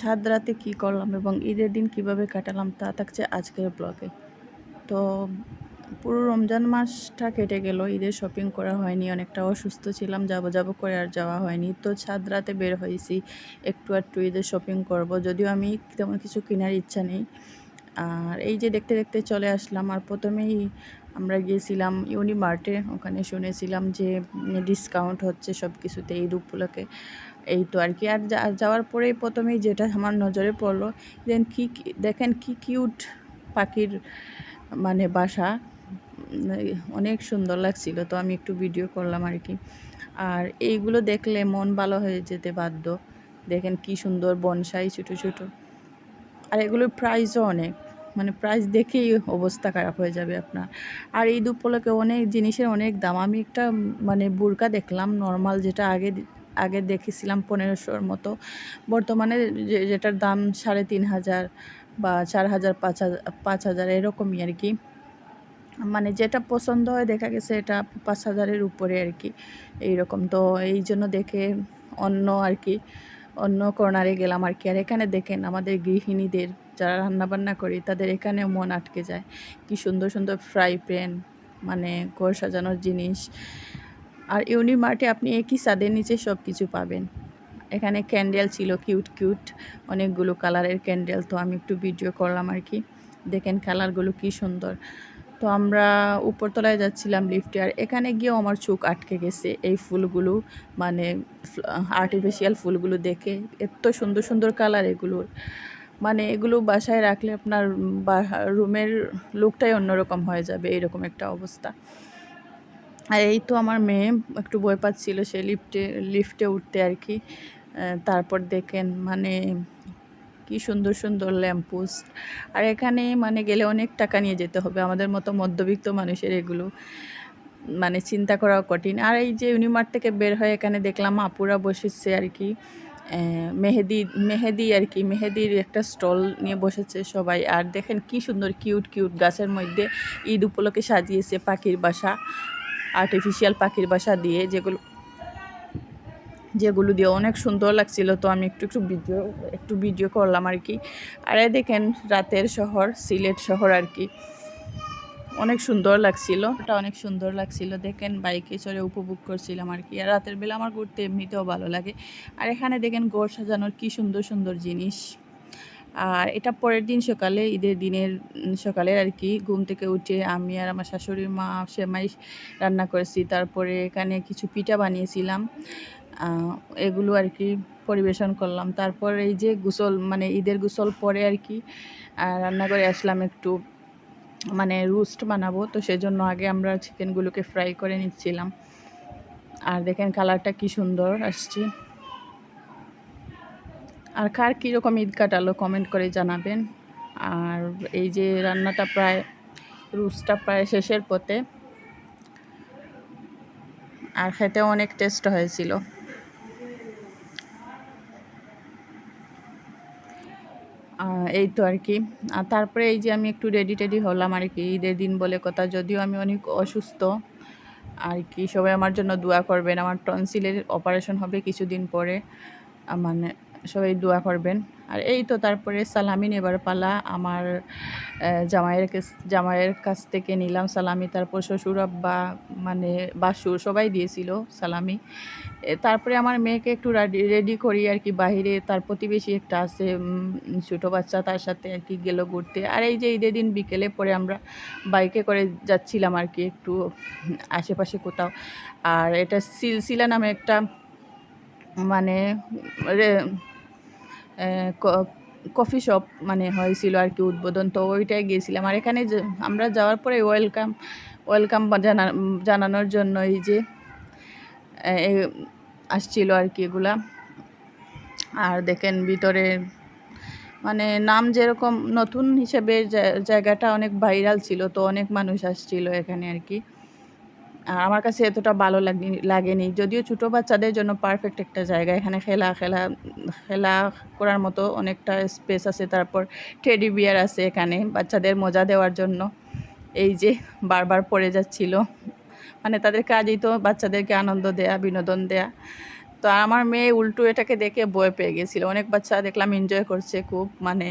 সাত রাতে কী করলাম এবং ঈদের দিন কীভাবে কাটালাম তা থাকছে আজকের ব্লগে। তো পুরো রমজান মাসটা কেটে গেল, ঈদের শপিং করা হয়নি, অনেকটা অসুস্থ ছিলাম, যাব যাব করে আর যাওয়া হয়নি। তো সাত রাতে বের হয়েছি, একটু একটু ঈদের শপিং করব, যদিও আমি তেমন কিছু কেনার ইচ্ছা নেই। আর এই যে দেখতে দেখতে চলে আসলাম, আর প্রথমেই আমরা গিয়েছিলাম ইউনিমার্টে, ওখানে শুনেছিলাম যে ডিসকাউন্ট হচ্ছে সব কিছুতে ঈদ উপলক্ষে। এই তো আর কি। আর যাওয়ার পরেই প্রথমেই যেটা আমার নজরে পড়ল দেন কি দেখেন কি কিউট পাখির মানে বাসা। অনেক সুন্দর লাগছিল তো আমি একটু ভিডিও করলাম আর কি। আর এইগুলো দেখলে মন ভালো হয়ে যেতে বাধ্য। দেখেন কি সুন্দর বনসাই ছোটো ছোটো। আর এগুলোর প্রাইসও অনেক। মানে প্রাইস দেখেই অবস্থা খারাপ হয়ে যাবে আপনার। আর ঈদ উপলক্ষে অনেক জিনিসের অনেক দাম। আমি একটা মানে বুরকা দেখলাম নর্মাল যেটা আগে আগে দেখেছিলাম পনেরোশোর মতো। বর্তমানে যেটার দাম সাড়ে তিন হাজার বা চার হাজার, পাঁচ হাজার পাঁচ হাজার এরকমই আর কি। মানে যেটা পছন্দ হয় দেখা গেছে এটা পাঁচ হাজারের উপরে আর কি, এইরকম। তো এই জন্য দেখে অন্য আর কি, অন্য কর্নারে গেলাম আর কি। আর এখানে দেখেন আমাদের গৃহিণীদের যারা রান্নাবান্না করি তাদের এখানেও মন আটকে যায়। কি সুন্দর সুন্দর ফ্রাই প্যান মানে ঘর সাজানোর জিনিস। আর ইউনিমার্টে আপনি একই ছাদের নিচে সব কিছু পাবেন। এখানে ক্যান্ডেল ছিল কিউট কিউট অনেকগুলো কালারের ক্যান্ডেল তো আমি একটু ভিডিও করলাম আর কি। দেখেন কালারগুলো কি সুন্দর। তো আমরা উপরতলায় যাচ্ছিলাম লিফটে আর এখানে গিয়েও আমার চোখ আটকে গেছে এই ফুলগুলো। মানে আর্টিফিশিয়াল ফুলগুলো দেখে। এত সুন্দর সুন্দর কালার এগুলোর। মানে এগুলো বাসায় রাখলে আপনার রুমের লুকটাই অন্যরকম হয়ে যাবে, এরকম একটা অবস্থা। আর এই তো আমার মেয়ে একটু বই পাচ্ছিল, সে লিফটে লিফটে উঠতে আর কি। তারপর দেখেন মানে কি সুন্দর সুন্দর ল্যাম্পোস্ট আর এখানে মানে গেলে অনেক টাকা নিয়ে যেতে হবে, আমাদের মতো মধ্যবিত্ত মানুষের এগুলো। মানে চিন্তা করাও কঠিন। আর এই যে ইউনিমার্ট থেকে বের হয়ে এখানে দেখলাম আপুরা বসেছে আর কি। মেহেদি মেহেদি আর কি, মেহেদির একটা স্টল নিয়ে বসেছে সবাই। আর দেখেন কি সুন্দর কিউট কিউট গাছের মধ্যে ঈদ উপলক্ষে সাজিয়েছে পাখির বাসা। আর্টিফিশিয়াল পাখির বাসা দিয়ে যেগুলো যেগুলো দিয়ে অনেক সুন্দর লাগছিল। তো আমি একটু একটু ভিডিও একটু ভিডিও করলাম আর কি। আর দেখেন, রাতের শহর, সিলেট শহর আর কি। অনেক সুন্দর লাগছিল। ওটা অনেক সুন্দর লাগছিল। দেখেন, বাইকে চড়ে উপভোগ করছিলাম আর কি। আর রাতের বেলা আমার ঘুরতে এমনিতেও ভালো লাগে। আর এখানে দেখেন গোড় সাজানোর কি সুন্দর সুন্দর জিনিস। আর এটা পরের দিন সকালে, ঈদের দিনের সকালে আর কি, ঘুম থেকে উঠে আমি আর আমার শাশুড়ির মা, সেমাই রান্না করেছি। তারপরে এখানে কিছু পিঠা বানিয়েছিলাম। এগুলো আর কি পরিবেশন করলাম। তারপর এই যে গোসল মানে ঈদের গোসল পরে আর কি রান্না করে আসলাম একটু মানে রোস্ট বানাবো। তো সেজন্য আগে আমরা চিকেনগুলোকে ফ্রাই করে নিচ্ছিলাম। আর দেখেন কালারটা কি সুন্দর আসছে। আর কার কীরকম ঈদ কাটালো কমেন্ট করে জানাবেন। আর এই যে রান্নাটা প্রায় রুসটা প্রায় শেষের পথে। আর খেতে অনেক টেস্ট হয়েছিল। এই তো আর কি। আর তারপরে এই যে আমি একটু রেডি টেডি হলাম আর কি, ঈদের দিন বলে কথা, যদিও আমি অনেক অসুস্থ। আর কি সবাই আমার জন্য দোয়া করবেন, আমার টনসিলের অপারেশন হবে কিছুদিন পরে। মানে সবাই দোয়া করবেন। আর এই তো তারপরে সালামি নেবার পালা আমার জামাইয়ের জামাইয়ের কাছ থেকে নিলাম সালামি। তারপর শ্বশুর, আব্বা মানে বাসুর সবাই দিয়েছিল সালামি। তারপরে আমার মেয়েকে একটু রেডি করি আর কি বাহিরে। তার প্রতিবেশী একটা আছে ছোটো বাচ্চা, তার সাথে আর কি গেলো ঘুরতে। আর এই যে ঈদের দিন বিকেলে পরে আমরা বাইকে করে যাচ্ছিলাম আর কি একটু আশেপাশে কোথাও। আর এটা সিলসিলা নামে একটা মানে কফি শপ মানে হয়েছিল আর কি উদ্বোধন। তো ওইটাই গিয়েছিলাম। আর এখানে আমরা যাওয়ার পরে ওয়েলকাম ওয়েলকাম জানা, জানানোর জন্য এই যে আসছিল আর কি এগুলা। আর দেখেন ভিতরে মানে নাম যেরকম নতুন হিসেবে জায়গাটা অনেক ভাইরাল ছিল, তো অনেক মানুষ আসছিল এখানে আর কি। আমার কাছে এতটা ভালো লাগে লাগেনি। যদিও ছোটো বাচ্চাদের জন্য পারফেক্ট একটা জায়গা। এখানে খেলা খেলা খেলা করার মতো অনেকটা স্পেস আছে। তারপর টেডি বিয়ার আছে এখানে, বাচ্চাদের মজা দেওয়ার জন্য। এই যে বারবার পড়ে যাচ্ছিল। মানে তাদের কাজই তো বাচ্চাদেরকে আনন্দ দেয়া, বিনোদন দেয়া। তো আমার মেয়ে উল্টো এটাকে দেখে ভয় পেয়ে গেছিল। অনেক বাচ্চা দেখলাম এনজয় করছে খুব মানে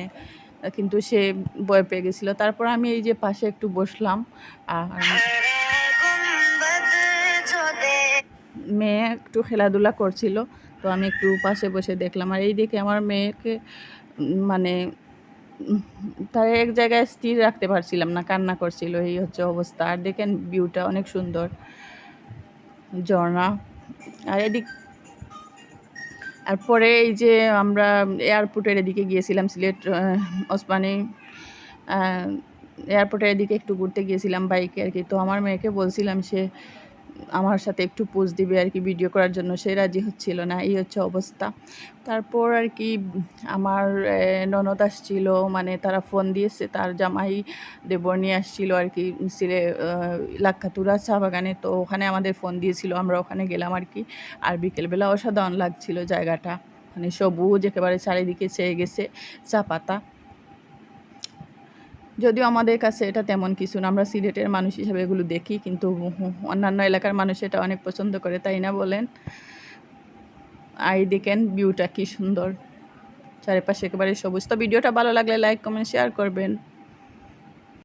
কিন্তু সে ভয় পেয়ে গেছিল। তারপর আমি এই যে পাশে একটু বসলাম। আর মেয়ে একটু খেলাধুলা করছিল, তো আমি একটু পাশে বসে দেখলাম। আর এই দেখে আমার মেয়েকে মানে তার এক জায়গায় স্থির রাখতে পারছিলাম না, কান্না করছিল, এই হচ্ছে অবস্থা। আর দেখেন ভিউটা অনেক সুন্দর, ঝর্ণা। আর এদিক, আর পরে এই যে আমরা এয়ারপোর্টের এদিকে গিয়েছিলাম, সিলেট ওসমানী এয়ারপোর্টের এদিকে একটু ঘুরতে গিয়েছিলাম বাইকে আর কি। তো আমার মেয়েকে বলছিলাম সে আমার সাথে একটু পোজ দিবে আর কি ভিডিও করার জন্য, সে রাজি হচ্ছিল না, এই হচ্ছে অবস্থা। তারপর আর কি আমার ননদ আসছিল মানে তারা ফোন দিয়েছে, তার জামাই দেবর নিয়ে আসছিল আর কি, সিলে লাক্ষাতুরা চা বাগানে, তো ওখানে আমাদের ফোন দিয়েছিল, আমরা ওখানে গেলাম আর কি। আর বিকেলবেলা অসাধারণ লাগছিল জায়গাটা মানে সবুজ, একেবারে চারিদিকে চেয়ে গেছে চা পাতা। যদিও আমাদের কাছে এটা তেমন কিছু না। আমরা সিলেটের মানুষ হিসাবে এগুলো দেখি, কিন্তু অন্যান্য এলাকার মানুষ এটা অনেক পছন্দ করে, তাই না বলেন? আই দেখেন ভিউটা কি সুন্দর। চারিপাশে একেবারে সবুজ। তো ভিডিওটা ভালো লাগলে লাইক কমেন্ট শেয়ার করবেন।